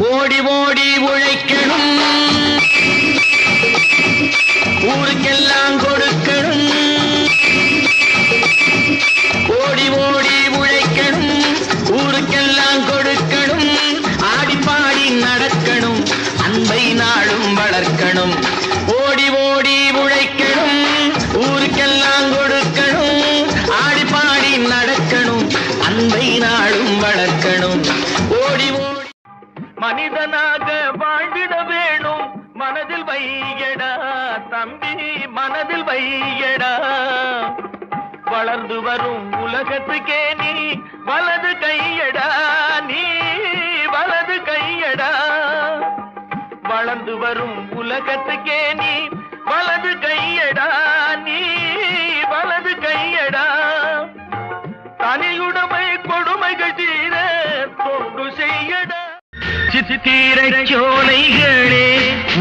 ஓடி ஓடி உழைக்கணும். ஊருக்கெல்லாம் கொடுக்கணும். ஓடி ஓடி உழைக்கணும். ஊருக்கெல்லாம் கொடுக்கணும். மனிதனாக வாழ்ந்திட வேணும். மனதில் வையடா தம்பி மனதில் வையடா. வளர்ந்து வரும் உலகத்துக்கே நீ வலது கையடா நீ வலது கையடா. வளர்ந்து வரும் உலகத்துக்கே நீ வலது கையடா நீ வலது கையடா. தனியுடன் சித்திரை சோலைகளே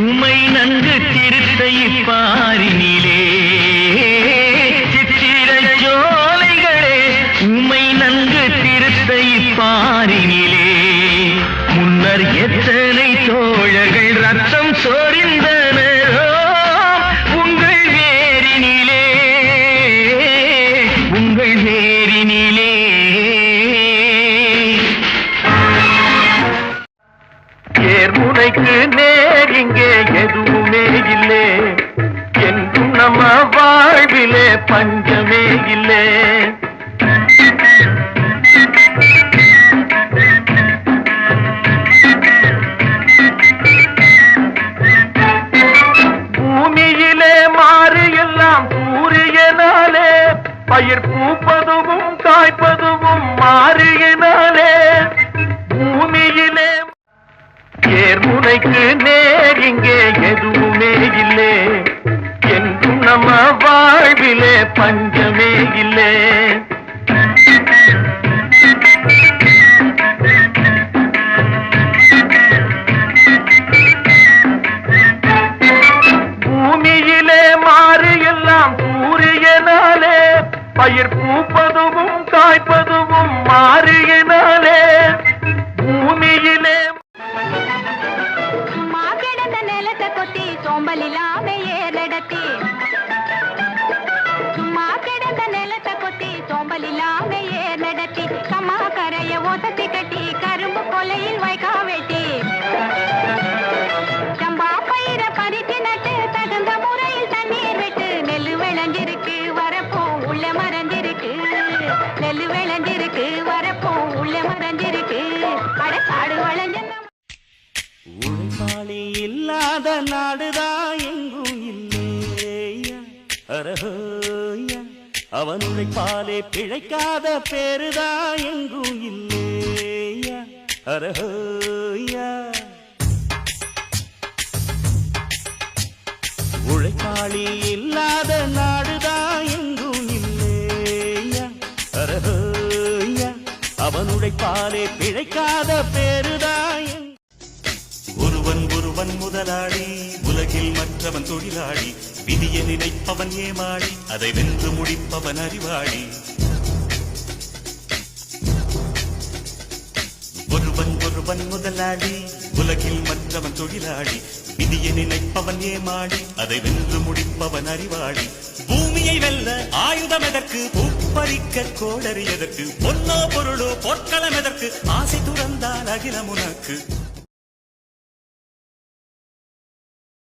உமை நன்கு திருத்தை பாரினிலே தேர்முனைக்கு நேர் இங்கே எதுவுமே இல்லே. என்றும் நம்ம வாழ்விலே பஞ்சமே இல்லே. பூமியிலே மாறு எல்லாம் சூரியனாலே. பயிர் பூப்பதுவும் காய்ப்பதும் பஞ்சமே இல்லை. பூமியிலே மாறு எல்லாம் சூரியனாலே பயிர் பூப்பதுவும் காய்ப்பதுவும் மாறியினாலே பூமியிலே சும்மா நிலத்தை கொத்தி சோம்பல் இல்லாம கம்மா கரைய ஒதத்தி கட்டி கரும்பு கொலையில் வைக்கா வெட்டி. சம்பா பயிர பறித்து நட்டு தகுந்த முறையில் தண்ணீர் விட்டு நெல்லு விளைஞ்சிருக்கு வரப்போ உள்ள மறைஞ்சிருக்கு. நெல்லு விளைஞ்சிருக்கு வரப்போ உள்ள மறைஞ்சிருக்கு. அட காடு வளைஞ்ச உழைப்பாளி இல்லாத நாடுதான் எங்கும் இல்லையா. அரஹோ. அவன் உழைப்பாலே பிழைக்காத பேருதா எங்கும் இல்லையா? அரஹோயா உழைப்பாளி இல்லாத நாடுதா எங்கும் இல்லையா? அரஹோயா அவன் உழைப்பாலே பிழைக்காத பேருதான் எங்கும் ஒருவன் ஒருவன் முதலாளி. உலகில் மற்றவன் தொழிலாளி. விதியை நினைப்பவன் ஏமாளி. அதை வென்று முடிப்பவன் அறிவாளி. ஒருவன் ஒருவன் முதலாளி. உலகில் மற்றவன் தொழிலாளி. விதியை நினைப்பவன் ஏமாளி. அதை வென்று முடிப்பவன் அறிவாளி. பூமியை வெல்ல ஆயுதம் எதற்கு? பூப்பறிக்க கோடறி எதற்கு? பொன்னோ பொருளோ பொற்களம் எதற்கு? ஆசை துறந்தால் அகிலம் உனக்கு.